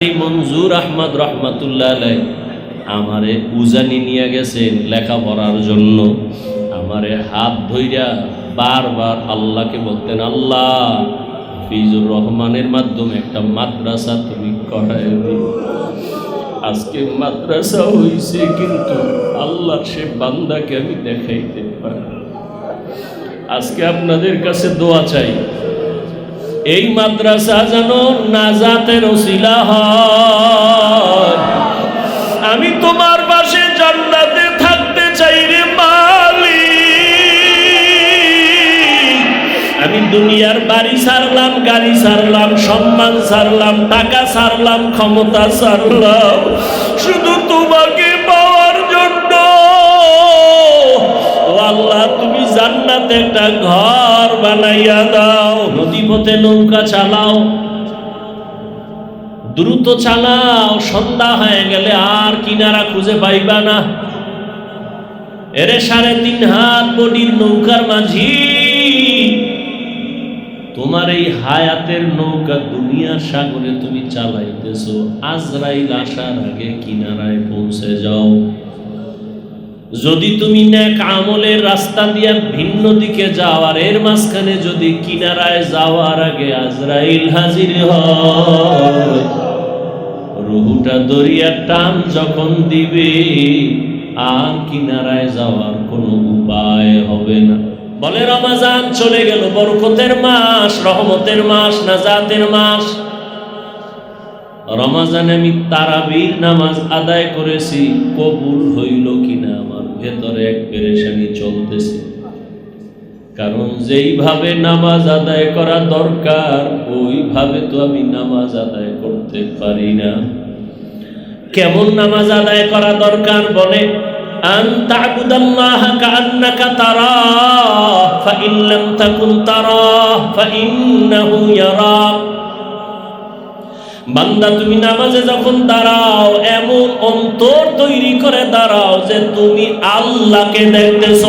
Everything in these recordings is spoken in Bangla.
মঞ্জুর আহমদ রহমাতুল্লাহ আলাই আমারে উজানি নিয়ে গেছেন লেখাপড়ার জন্য। আমারে হাত ধইরা বারবার আল্লাহকে বলতেন, আল্লাহ ফিজুর রহমানের মাধ্যমে একটা মাদ্রাসা তুমি করায় আজকে মাদ্রাসা হইছে কিন্তু আল্লাহ সে বান্দাকে আমি দেখাইতে পারি আজকে আপনাদের কাছে দোয়া চাই এই মাদ্রাসা যেন নাজাতের ওসিলা হয়। আমি তোমার পাশে জান্নাতে থাকতে চাই রে মালিক। আমি দুনিয়ার বাড়ি ছাড়লাম গাড়ি ছাড়লাম সম্মান ছাড়লাম টাকা ছাড়লাম ক্ষমতা ছাড়লাম জান্নাতে একটা ঘর বানাইয়া দাও। নদীপথে নৌকা চালাও। দ্রুত চালাও, সন্ধ্যা হয়ে গেলে আর কিনারা খুঁজে পাইবা না। এরে সাড়ে তিন হাত বডির নৌকার মাঝি। তোমার এই হায়াতের নৌকা দুনিয়ার সাগরে তুমি চালাইতেছো। আজরাইল আসার আগে কিনারায় পৌঁছে যাও। যদি তুমি নেক আমলের রাস্তা দিয়া ভিন্ন দিকে যাও, আর এর মাঝখানে যদি কিনারায় যাওয়ার আগে আজরাইল হাজির রুহুটা দরিয়ার টান যখন দিবে, আর কিনারায় যাওয়ার কোনো উপায় হবে না। বলে, রমাজান চলে গেল, বরকতের মাস, রহমতের মাস, নাজাতের মাস। রমাজানে আমি তারাবির নামাজ আদায় করেছি, কবুল হইল পেরেশানি চলতেছে। কারণ যেইভাবে নামাজ আদায় করা দরকার, ওইভাবে তো আমি নামাজ আদায় করতে পারি না। কেমন নামাজ আদায় করা দরকার বলে, আন তা'বুদাল্লাহ কাআন্নাকা তারাহ ফাইন লাম তাকুন তারাহ ফাইন্নাহু ইয়ারাক বান্দা, তুমি নামাজে যখন দাঁড়াও, এমন অন্তর তৈরি করে দাঁড়াও যে তুমি আল্লাহকে দেখতেছ।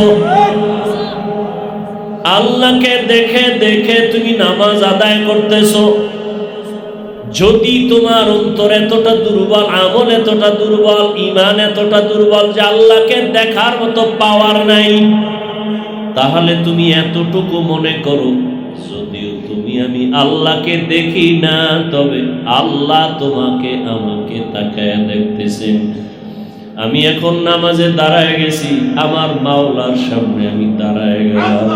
আল্লাহকে দেখে দেখে তুমি নামাজ আদায় করতেছো। যদি তোমার অন্তর এতটা দুর্বল, আমল এতটা দুর্বল ইমান এতটা দুর্বল যে আল্লাহকে দেখার মতো পাওয়ার নাই, তাহলে তুমি এতটুকু মনে করো তুমি আমি আল্লাহকে দেখি না, তবে আল্লাহ তোমাকে আমাকে তাকায় দেখতেছেন। আমি এখন নামাজে দাঁড়ায় গেছি, আমার মাওলার সামনে আমি দাঁড়ায় গেলাম।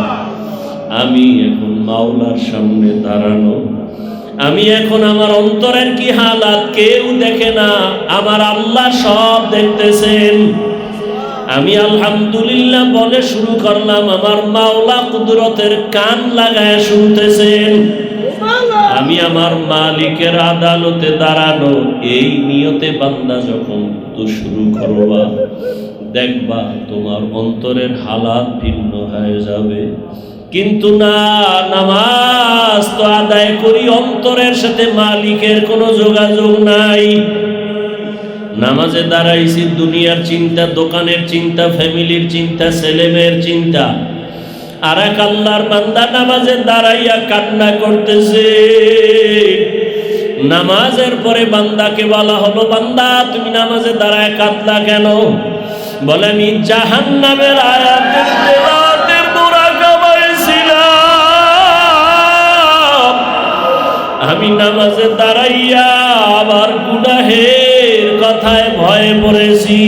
আমি এখন মাওলার সামনে দাঁড়ানো। আমি এখন আমার অন্তরের কি হালাত, কেউ দেখে না, আমার আল্লাহ সব দেখতেছেন। আমি আলহামদুলিল্লাহ বলে শুরু করলাম, আমার মাওলা কুদরতের কান লাগায় শুনতেছেন। আমি আমার মালিকের আদালতে দাঁড়ানো এই নিয়তে বান্দা যখন তো শুরু করবা, দেখবা তোমার অন্তরের হালাত ভিন্ন হয়ে যাবে। কিন্তু না, নামাজ তো আদায় করি, অন্তরের সাথে মালিকের কোনো যোগাযোগ নাই। নামাজে দাঁড়াইছি, দুনিয়ার চিন্তা, দোকানের চিন্তা, ফ্যামিলির চিন্তা ছেলেমেয়ের চিন্তা। আর এক আল্লাহর বান্দা নামাজে দাঁড়াইয়া কান্না করতেছে। নামাজের পরে বান্দাকে বলা হলো, বান্দা, তুমি নামাজে দাঁড়ায় কাঁদলা কেন? বলে, আমি জাহান নামের আমি নামাজে দাঁড়াইয়া আবার গুনাহের কথায় ভয়ে পড়েছি।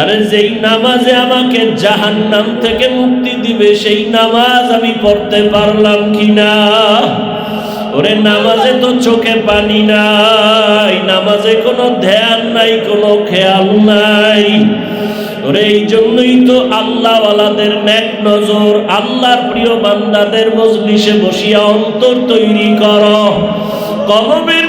আরে যেই নামাজে আমাকে জাহান্নাম থেকে মুক্তি দিবে, সেই নামাজ আমি পড়তে পারলাম কিনা? ওরে নামাজে তো চোখে পানি নাই, নামাজে কোনো ধ্যান নাই, কোনো খেয়াল নাই। ওরে এই জন্যই তো আল্লাহওয়ালাদের ন্যাক নজর, আল্লাহর প্রিয় বান্দাদের মজলিসে বসিয়া অন্তর তৈরি কর। কলমের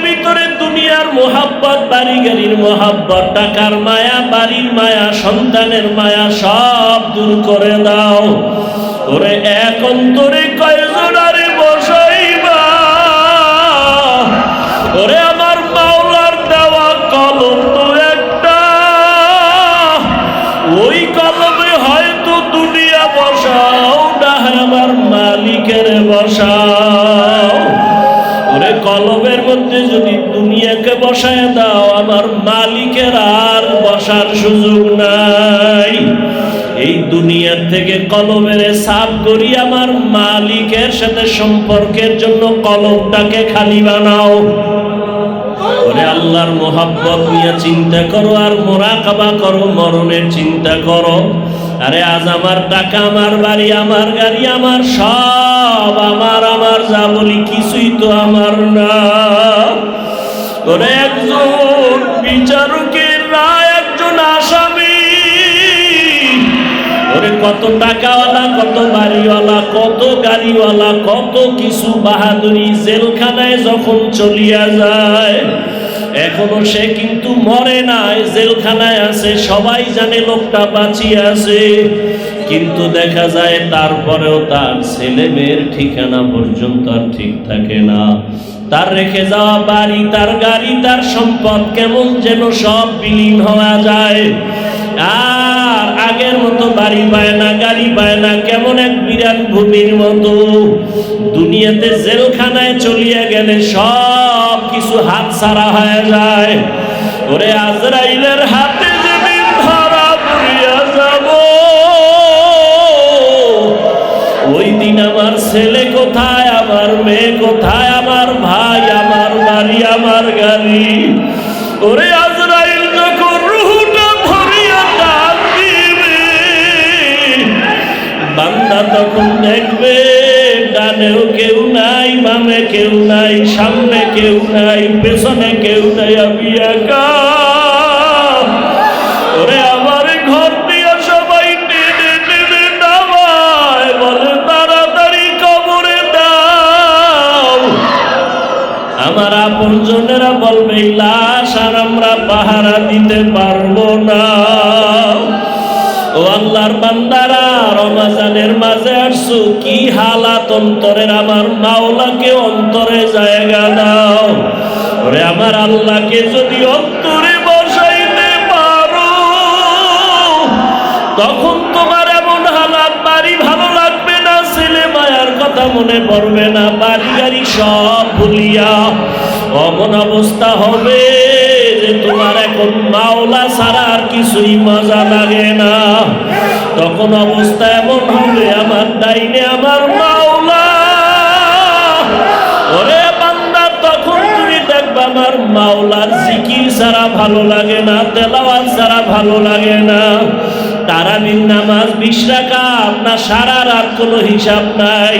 দুনিয়ার মোহাব্বত বাড়ি গাড়ির মোহাব্বত, টাকার মায়া, বাড়ির মায়া, সন্তানের মায়া সব দূর করে দাও। ওরে, এক অন্তরে কয়জনারে বসাইবা? ওরে, আমার মাওলার দেওয়া কলম তো একটা। ওই কলমে হয়তো দুনিয়া বসাও না আমার মালিকের বসাও কলমের মধ্যে যদি দুনিয়াকে বসায় দাও, আমার মালিকের আর বসার সুযোগ নাই। এই দুনিয়ার থেকে কলমের সাফ করি, আমার মালিকের সাথে সম্পর্কের জন্য কলমটাকে খালি বানাও। আল্লাহর মোহাব্বত নিয়ে চিন্তা করো আর মোরাকাবা করো, মরণের চিন্তা করো। আরে আজ আমার টাকা, আমার বাড়ি, আমার গাড়ি, আমার সব, আমার আমার যা বলি কিছুই তো আমার না। ওরে একজন বিচারকের রায়, একজন আসামি। ওরে কত টাকাওয়ালা, কত বাড়িওয়ালা, কত গাড়িওয়ালা, কত কিছু বাহাদুরি জেলখানায় যখন চলিয়া যায় এখনও সে কিন্তু মরে নাই, জেলখানায় আছে, সবাই জানে লোকটা বাঁচিয়ে আছে। কিন্তু দেখা যায় তারপরেও তার ছেলে মেয়ের ঠিকানা পর্যন্ত আর ঠিক থাকে না। তার রেখে যাওয়া বাড়ি, তার গাড়ি, তার সম্পদ কেমন যেন সব বিলীন হওয়া যায়। আর আগের মতো বাড়ি পায় না, গাড়ি পায় না, কেমন এক বিরাট ভূমির মতো। দুনিয়াতে জেলখানায় চলিয়া গেলে সব কিছু হাত ছাড়া হয়ে যায়। ওরে আজরাইলের হাতে যেদিন ধরা পড়িয়া যাব। ওই দিন আমার ছেলে কোথায়, আমার মেয়ে কোথায়, আমার ভাই, আমার বাড়ি, আমার গাড়ি? ওরে আজরাইল যখন রুহুটা ধরিয়া টান দিবে, বান্দা তখন নাই, সামনে কেউ নাই, পেছনে কেউ নাই, আমি একা। আমার ঘর দিয়ে সবাই বলে তাড়াতাড়ি কবরে দাও। আমার আপন জনেরা বলবে, লাশ আর আমরা পাহারা দিতে পারব না। ও আল্লাহর বান্দারা রমাজানের মাঝে আসছো, কি হালাত অন্তরের? আমার মাওলাকে অন্তরে জায়গা দাও। ওরে আমার আল্লাহকে যদি অন্তরে বসাইতে পারো, তখন তোমার এমন হালাত বাড়ি ভালো লাগবে না, ছেলে মায়ার কথা মনে পড়বে না, বাড়ি গাড়ি সব ভুলিয়া অমন অবস্থা হবে যে তোমার এখন মাওলা ছাড়া আর কিছুই মজা লাগে না। তখন অবস্থা এমন হবে, আমার ডাইনে আমার মাওলা। ওরে বান্দা, তখন তুমি দেখবে আমার মাওলার জিকির ছাড়া ভালো লাগে না, তেলাওয়াত ছাড়া ভালো লাগে না। তারাবির নামাজ বিশ রাকাত, না সারা রাত কোনো হিসাব নাই।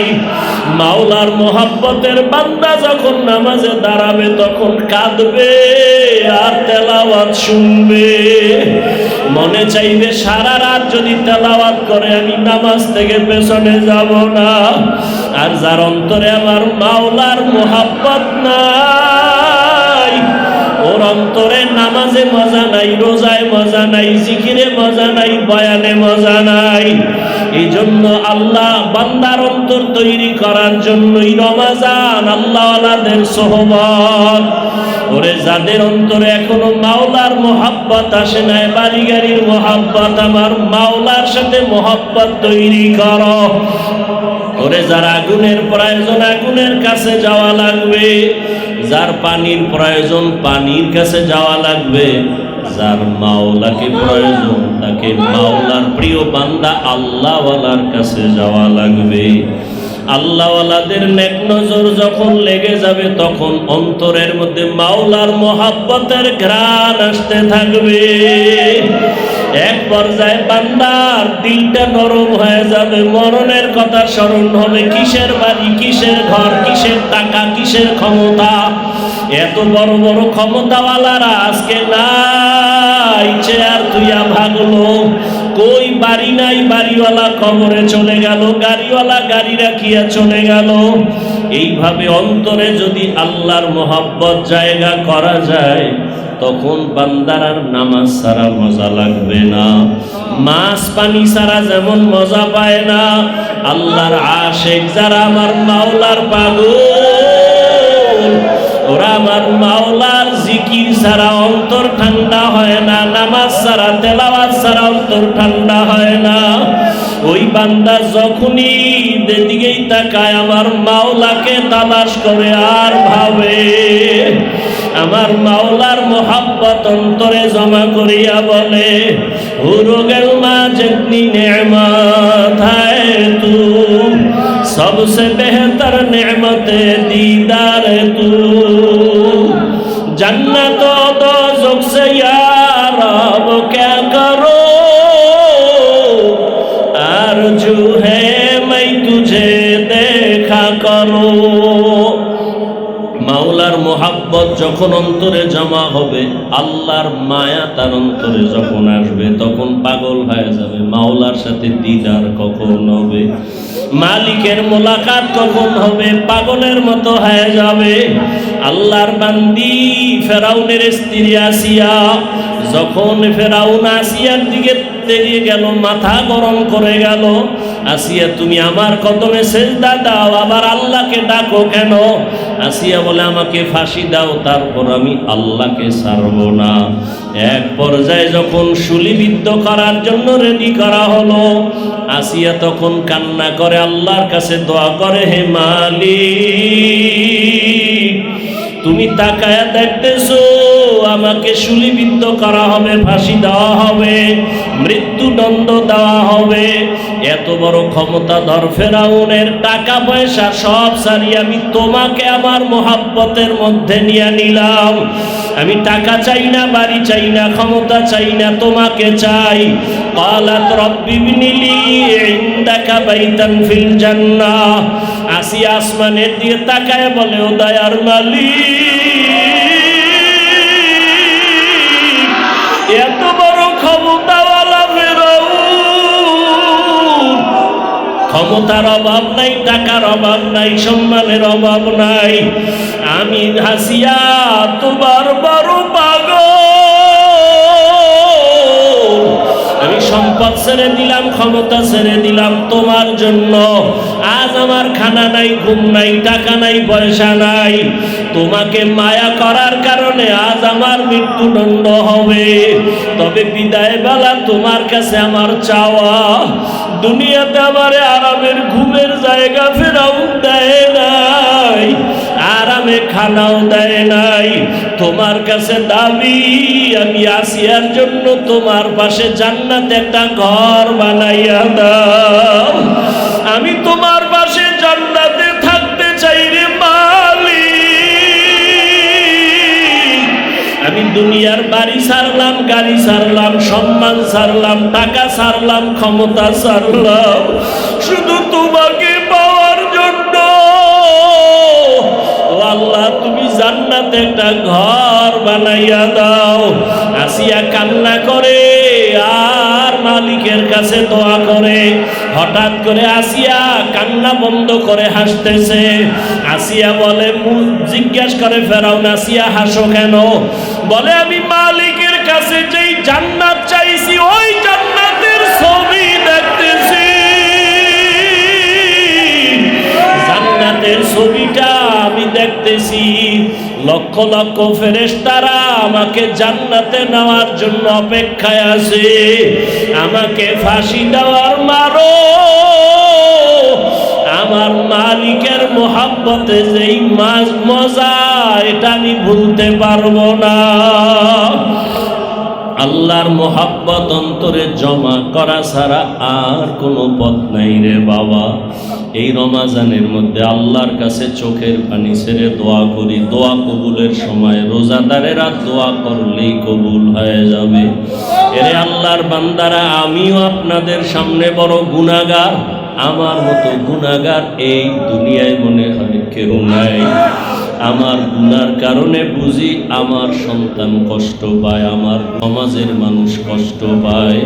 মাওলার মোহাব্বতের বান্দা যখন নামাজে দাঁড়াবে, তখন কাঁদবে আর তেলাওয়াত শুনবে। মনে চাইবে, সারা রাত যদি তেলাওয়াত করে, আমি নামাজ থেকে পেছনে যাব না। আর যার অন্তরে আমার মাওলার মোহাব্বত নাই। ওর অন্তরে নামাজে মজা নাই, রোজায় মজা নাই, জিকিরে মজা নাই, বয়ানে মজা নাই। এই জন্য আল্লাহ বান্দার অন্তর তৈরি করার জন্যই রমাজান আল্লাহওয়ালাদের সোহবত। ওরে যাদের অন্তরে এখনও মাওলার মোহাব্বত আসে নাই বাড়ি গাড়ির মোহাব্বত, আমার মাওলার সাথে মোহাব্বত তৈরি করো। ওরে যার আগুনের প্রয়োজন, আগুনের কাছে যাওয়া লাগবে। যার পানির প্রয়োজন পানির কাছে যাওয়া লাগবে, যার মাওলাকে প্রয়োজন তাকে মাওলার প্রিয় বান্দা আল্লাহওয়ালার কাছে যাওয়া লাগবে। আল্লাহওয়ালাদের নেক নজর যখন লেগে যাবে, তখন অন্তরের মধ্যে মাওলার মোহাব্বতের ঘ্রাণ আসতে থাকবে। এক পর্যায়ে বান্দার দিলটা নরম হয়ে যাবে, মরণের কথা স্মরণ হবে, কিসের বাড়ি, কিসের ঘর, কিসের টাকা, কিসের ক্ষমতা? এত বড় বড় ক্ষমতাওয়ালারা আজকে নাই চেয়ার তুইয়া ভাগলো কই বাড়ি নাই, বাড়িওয়ালা কবরে চলে গেল, গাড়িওয়ালা গাড়ি রাখিয়া চলে গেল। এইভাবে অন্তরে যদি আল্লাহর মোহাব্বত জায়গা করা যায় তখন বান্দার আর নামাজ ছাড়া মজা লাগবে না। মাছ পানি ছাড়া যেমন মজা পায় না। আল্লাহর আশেক যারা আমার মাওলার পাগল, ওরা আমার মাওলার জিকির ছাড়া অন্তর ঠান্ডা হয় না, নামাজ ছাড়া, তেলাওয়াত ছাড়া অন্তর ঠান্ডা হয় না। ওই বান্দা যখনই যেদিকেই তাকায়, আমার মাওলাকে তালাশ করে আর ভাবে। আমার মাওলার মোহাম্মত অন্তরে জমা করিয়া বলে হুরগেল মা যেতনি তু? সবসে বেহতর নেমতে দিদার তু? জান্নাত দোজক সে যখন অন্তরে জমা হবে, আল্লাহর মায়া তার অন্তরে যখন আসবে, তখন পাগল হয়ে যাবে, মাওলার সাথে দিদার কখন হবে? মালিকের মোলাকাত কখন হবে? পাগলের মতো হয়ে যাবে। আল্লাহর বান্দি, ফেরাউনের স্ত্রী আসিয়া যখন ফেরাউন আসিয়ার দিকে তেরিয়ে গেল, মাথা গরম করে গেল, আসিয়া, তুমি আমার কদমে সেজদা দাও, আবার আল্লাহকে ডাকো কেন? আসিয়া বলে, আমাকে ফাঁসি দাও, তারপর আমি আল্লাহকে ছাড়ব না। এক পর্যায়ে যখন শুলিবিদ্ধ করার জন্য রেডি করা হলো, আসিয়া তখন কান্না করে, আল্লাহর কাছে দোয়া করে, হে মালিক, তুমি তাকায়া দেখতেছো আমাকে শুলিবিদ্ধ করা হবে ফাঁসি দেওয়া হবে মৃত্যুদণ্ড দেওয়া হবে এত বড় ক্ষমতা ধর ফেরাউনের টাকা পয়সা সব সারি আমি তোমাকে আমার মোহাব্বতের মধ্যে নিয়ে নিলাম আমি টাকা চাই না বাড়ি চাই না ক্ষমতা চাই না তোমাকে চাই قالت رب ابن لي عندك بيتا في الجنة আসিয়া আসমানের দিকে তাকায় বলে ও দয়ার মালিক ক্ষমতার অভাব নাই, টাকার অভাব নাই, সম্মানের অভাব নাই। আমি হাসিয়া তোমার বড় পাগল। আমি সম্পদ ছেড়ে দিলাম, ক্ষমতা ছেড়ে দিলাম তোমার জন্য। আজ আমার খানা নাই, ঘুম নাই, টাকা নাই, পয়সা নাই। তোমাকে মায়া করার কারণে আজ আমার মৃত্যুদণ্ড হবে। তবে বিদায় বেলা তোমার কাছে আমার চাওয়া। দুনিয়াতে আমারে আরামের ঘুমের জায়গা ফেরাও দেয় নাই, আরামে খানাও দেয় নাই। তোমার কাছে দাবি, আমি আসিয়ার জন্য তোমার পাশে জান্নাতে একটা ঘর বানাইয়া দাও। আমি তোমার পাশে দুনিয়ার বাড়ি ছাড়লাম গাড়ি ছাড়লাম সম্মান ছাড়লাম টাকা ছাড়লাম ক্ষমতা ছাড়লাম শুধু তোমাকে পাওয়ার জন্য। আল্লাহ, তুমি জান্নাতে একটা ঘর বানাইয়া দাও। আসিয়া কান্না করে, আর মালিকের কাছে দোয়া করে। হঠাৎ করে আসিয়া কান্না বন্ধ করে হাসতেছে। আসিয়া বলে জিজ্ঞাস করে ফেরাও আসিয়া হাসো কেন? বলে, আমি মালিকের কাছে যেই জান্নাত চাইছি, ওই জান্নাতের জান্নাতের ছবিটা আমি দেখতেছি। লক্ষ লক্ষ ফেরেস্তারা আমাকে জান্নাতে নেওয়ার জন্য অপেক্ষায় আছে। আমাকে ফাঁসি দেওয়ার মারো। আমার মালিকের মোহাব্বতে যেই মাঝ মজা, এটা আমি ভুলতে পারব না। আল্লাহর মোহাব্বত অন্তরে জমা করা ছাড়া আর কোনো পথ নাই রে বাবা। এই রমাজানের মধ্যে আল্লাহর কাছে চোখের পানি ছেড়ে দোয়া করি। দোয়া কবুলের সময় রোজাদারেরা দোয়া করলেই কবুল হয়ে যাবে। এরে আল্লাহর বান্দারা, আমিও আপনাদের সামনে বড় গুণাগার আমার মতো গুণাগার এই দুনিয়ায় মনে হয় কেউ নাই। আমার গুনার কারণে বুঝি আমার সন্তান কষ্ট পায়, আমার সমাজের মানুষ কষ্ট পায়।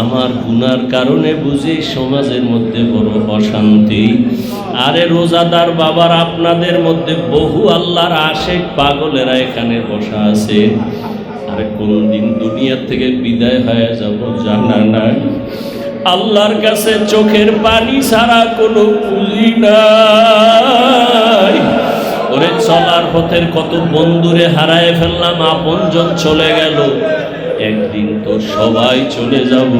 আমার গুনার কারণে বুঝি সমাজের মধ্যে বড় অশান্তি। আরে রোজাদার বাবার আপনাদের মধ্যে বহু আল্লাহর আশেক পাগলেরা এখানে বসা আছে। আরে কোন দিন দুনিয়া থেকে বিদায় হয়ে যাব জানা নাই। আল্লাহর কাছে চোখের পানি ছাড়া কোনো পুঁজি নাই। ওরে চলার পথের কত বন্ধুরে হারায় ফেললাম, আপনজন চলে গেল। একদিন তো সবাই চলে যাব।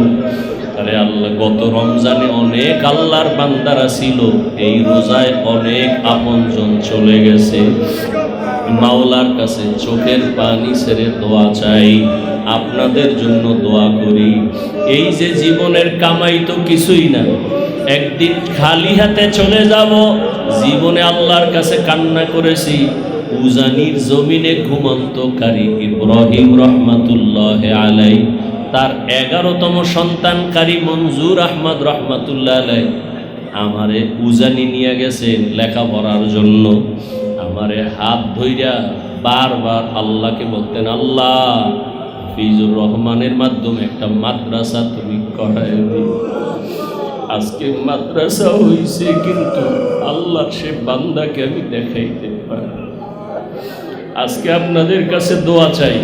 আরে আল্লাহ, গত রমজানে অনেক আল্লাহর বান্দারা ছিল, এই রোজায় অনেক আপনজন চলে গেছে। মাওলার কাছে চোখের পানি ছেড়ে দোয়া চাই, আপনাদের জন্য দোয়া করি। এই যে জীবনের কামাই তো কিছুই না, একদিন খালি হাতে চলে যাব, জীবনে আল্লাহর কাছে কান্না করেছি। উজানির জমিনে ঘুমন্তকারী ইব্রাহিম রহমাতুল্লাহ আলাই তার এগারোতম সন্তানকারী মঞ্জুর আহমদ রহমাতুল্লাহ আলাই আমারে উজানি নিয়ে গেছেন লেখাপড়ার জন্য। আমারে হাত ধইরা বারবার আল্লাহকে বলতেন, আল্লাহ ফিজুর রহমানের মাধ্যমে একটা মাদ্রাসা তুমি করায় আজকে মাদ্রাসা হইছে কিন্তু আল্লাহ সে বান্দাকে আমি দেখাইতে পারি আজকে আপনাদের কাছে দোয়া চাই।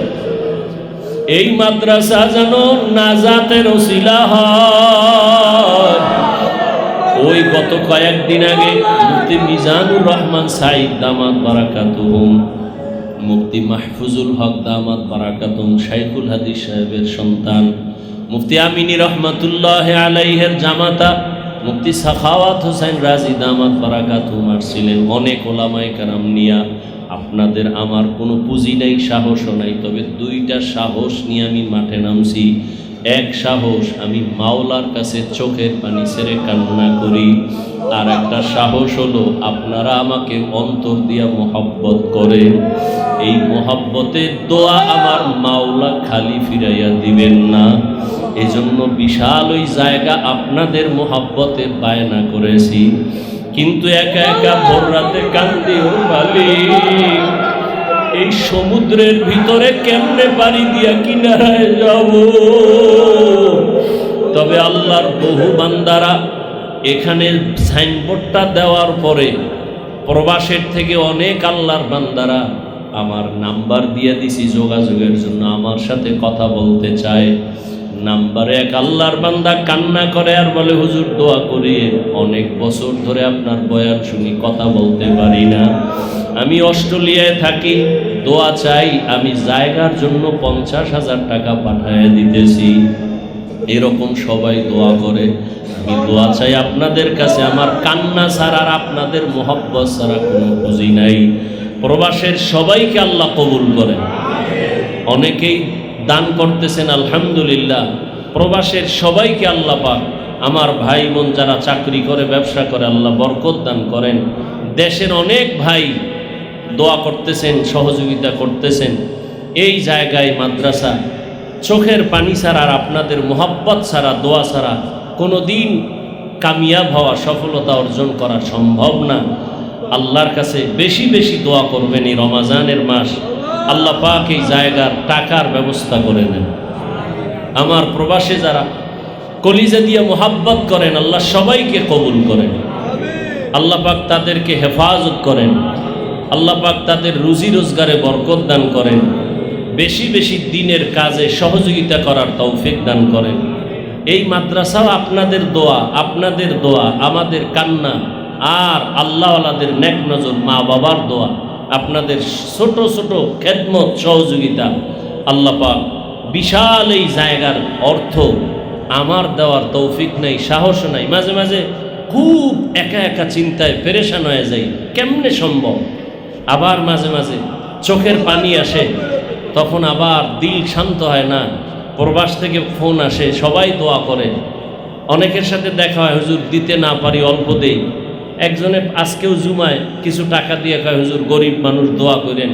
এই মাদ্রাসা যেন নাজাতের ওসিলা ওই গত কয়েকদিন আগে মুফতি মিজানুর রহমান সাইদ দামাত বারাকাতুহুম, মুফতি মাহফুজুল হক দামাত বারাকাতুম শাইখুল হাদিস সাহেবের সন্তান, মুফতি আমিনী রহমাতুল্লাহ আলাইহের জামাতা, মুফতি সাখাওয়াত হোসেন রাজি দামাত বারাকাতুম আসছিলেন। অনেক ওলামাই কারাম নিয়া আপনাদের আমার কোনো পুঁজি নাই, সাহসও নাই, তবে দুইটা সাহস নিয়ে আমি মাঠে নামছি। এক সাহস আমি মাওলার কাছে চোখের পানি ছেড়ে কান্না করি, আর একটা সাহস হলো আপনারা আমাকে অন্তর দিয়া মোহাব্বত করেন। এই মোহাব্বতের দোয়া আমার মাওলা খালি ফিরাইয়া দিবেন না। এজন্য বিশাল ওই জায়গা আপনাদের মোহাব্বতে বায়না করেছি। কিন্তু একা একা ভোর রাতে কান্দি ও এই সমুদ্রের ভিতরে কেমনে পাড়ি দিয়া কিনারায় যাব? তবে আল্লাহর বহু বান্দারা এখানে সাইনবোর্ডটা দেওয়ার পরে প্রবাসের থেকে অনেক আল্লাহর বান্দারা আমার নাম্বার দিয়ে দিছি, যোগাযোগের জন্য আমার সাথে কথা বলতে চায়। নাম্বারে এক, আল্লাহর বান্দা কান্না করে আর বলে, হুজুর, দোয়া করি। অনেক বছর ধরে আপনার বয়ান শুনি, কথা বলতে পারি না। আমি অস্ট্রেলিয়ায় থাকি, দোয়া চাই, আমি জায়গার জন্য পঞ্চাশ হাজার টাকা পাঠায় দিতেছি। এরকম সবাই দোয়া করে। আমি দোয়া চাই আপনাদের কাছে। আমার কান্না ছাড়া আর আপনাদের মোহব্বত ছাড়া কোনো পুঁজি নাই। প্রবাসের সবাইকে আল্লাহ কবুল করেন। অনেকেই দান করতেছেন, আলহামদুলিল্লাহ। প্রবাসের সবাইকে আল্লাহ পাক, আমার ভাই বোন যারা চাকরি করে, ব্যবসা করে, আল্লাহ বরকত দান করেন। দেশের অনেক ভাই দোয়া করতেছেন, সহযোগিতা করতেছেন। এই জায়গায় মাদ্রাসা, চোখের পানি ছাড়া আর আপনাদের মোহাব্বত ছাড়া, দোয়া ছাড়া কোনো দিন কামিয়াব হওয়া, সফলতা অর্জন করা সম্ভব না। আল্লাহর কাছে বেশি বেশি দোয়া করবেন এই রমাজানের মাস। আল্লাহ পাক এই জায়গার টাকার ব্যবস্থা করে দেন। আমার প্রবাসে যারা কলিজা দিয়ে মোহাব্বত করেন, আল্লাহ সবাইকে কবুল করেন। আল্লাহ পাক তাদেরকে হেফাজত করেন। আল্লাহ পাক তাদের রুজি রোজগারে বরকত দান করেন। বেশি বেশি দিনের কাজে সহযোগিতা করার তৌফিক দান করেন। এই মাদ্রাসাও আপনাদের দোয়া আপনাদের দোয়া, আমাদের কান্না আর আল্লাহওয়ালাদের নেক নজর মা বাবার দোয়া। আপনাদের ছোট ছোট খেদমত সহযোগিতা। আল্লাহ পাক বিশাল এই জায়গার অর্থ আমার দেওয়ার তৌফিক নাই সাহস নাই। মাঝে মাঝে খুব একা একা চিন্তায় পেরেশান হয়ে যাই, কেমনে সম্ভব? আবার মাঝে মাঝে চোখের পানি আসে, তখন আবার দিল শান্ত হয় না, প্রবাস থেকে ফোন আসে, সবাই দোয়া করে। অনেকের সাথে দেখা হয়, হুজুর দিতে না পারি, অল্প দেই। একজনে আজকেও জুমায়, কিছু টাকা দিয়ে কয়, হুজুর, গরিব মানুষ দোয়া করেন,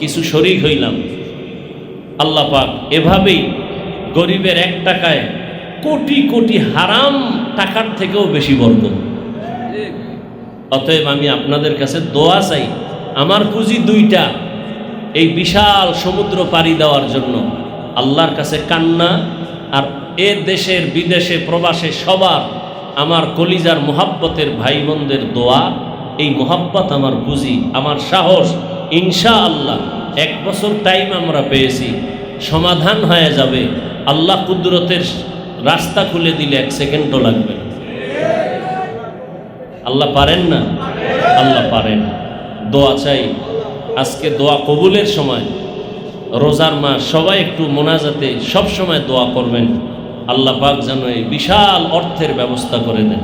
কিছু শরিক হইলাম। আল্লাহ পাক এভাবেই গরিবের এক টাকায় কোটি কোটি হারাম টাকার থেকেও বেশি বরকত অতএব আমি আপনাদের কাছে দোয়া চাই, আমার পুঁজি দুইটা, এই বিশাল সমুদ্র পাড়ি দেওয়ার জন্য। আল্লাহর কাছে কান্না, আর এ দেশের, বিদেশে, প্রবাসে সবার আমার কলিজার মোহাব্বতের ভাই বোনদের দোয়া, এই মোহাব্বত আমার বুঝি, আমার সাহস ইনশা আল্লাহ এক বছর টাইম আমরা পেয়েছি, সমাধান হয়ে যাবে। আল্লাহ কুদরতের রাস্তা খুলে দিলে এক সেকেন্ডও লাগবে আল্লাহ পারেন না? আল্লাহ পারেন। দোয়া চাই, আজকে দোয়া কবুলের সময়, রোজার মাস, সবাই একটু মোনাজাতে সব সময় দোয়া করবেন। আল্লাহ পাক যেন এই বিশাল অর্থের ব্যবস্থা করে দেন।